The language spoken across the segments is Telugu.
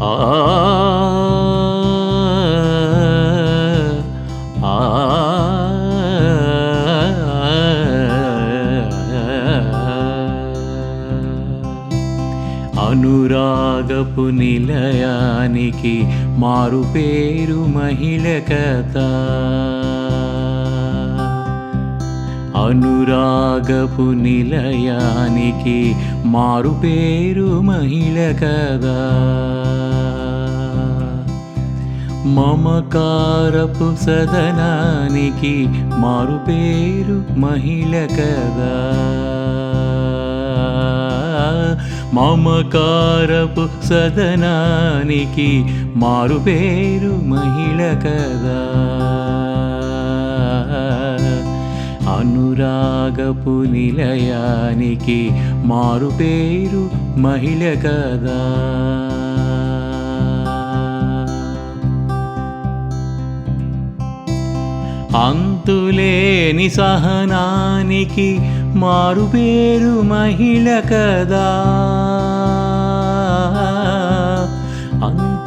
అనురాగపు నిలయానికి మారు పేరు మహిళ కథ. అనురాగపు నిలయానికి మారు పేరు మహిళ కదా. మమకారపు సదనానికి మారు పేరు మహిళ కదా. మమకారపు సదనానికి మారు పేరు మహిళ కదా. అనురాగపు నిలయానికి మారు పేరు మహిళ కదా. అంతులేని సహనానికి మారు పేరు మహిళ కదా.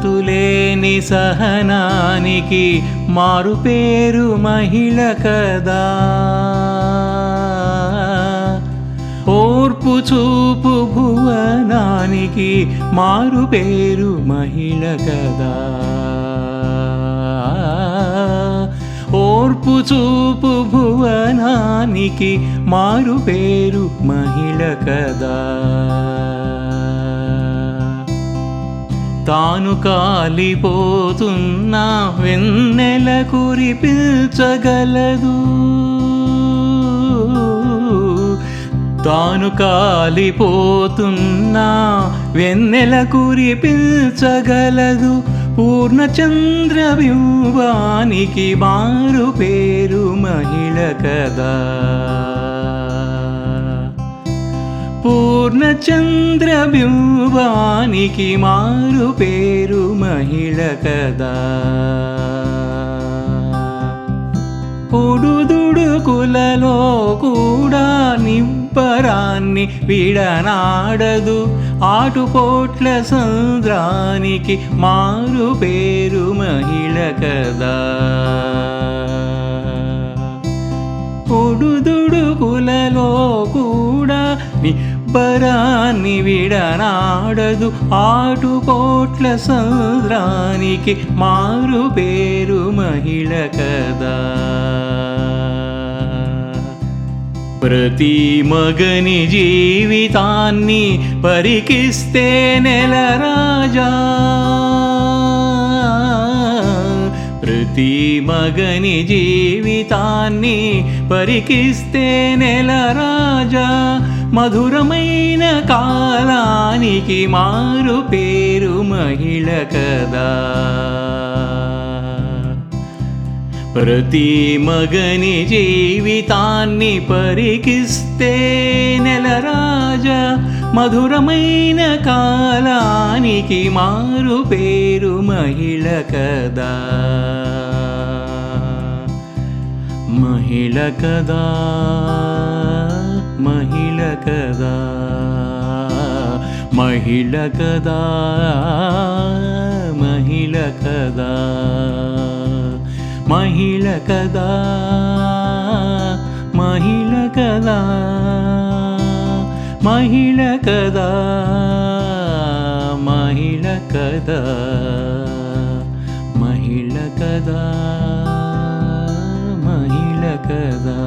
అంతులేని సహనానికి మారు పేరు మహిళ కదా. ఓర్పు చూపు భువనానికి మారు పేరు మహిళ కదా. ఓర్పు చూపు భువనానికి మారు పేరు మహిళ కదా. తాను కాలిపోతున్న వెన్నెల కురిపించగలదు తాను కాలిపోతున్న వెన్నెల కురిపించగలదు పూర్ణచంద్ర బింబానికి మారు పేరు మహిళ కదా. పూర్ణచంద్ర మారు పేరు మహిళ కదా. పొడుదుడుకులలో కూడా నిబ్బరాన్ని విడనాడదు. ఆటుపోట్ల సంద్రానికి మారు పేరు మహిళ కదా. పొడుదుడుకులలో కూడా బరాన్ని విడనాడదు ఆటుపోట్ల సంద్రానికి మారు పేరు మహిళ కదా. ప్రతి మగని జీవితాన్ని పరికిస్తే నెల రాజా. ప్రతి మగని జీవితాన్ని పరికిస్తే నెల రాజా. మధురమైన కాలానికి మారు పేరు మహిళ కదా. ప్రతి మగని జీవితాన్ని పరికిస్తే నెల రాజా మధురమైన కాలానికి మారు పేరు మహిళ కదా. మహిళ కదా మహిళ కదా మహిళ కదా మహిళ కదా మహిళ కదా మహిళ కదా మహిళ కదా మహిళ కదా మహిళ కదా.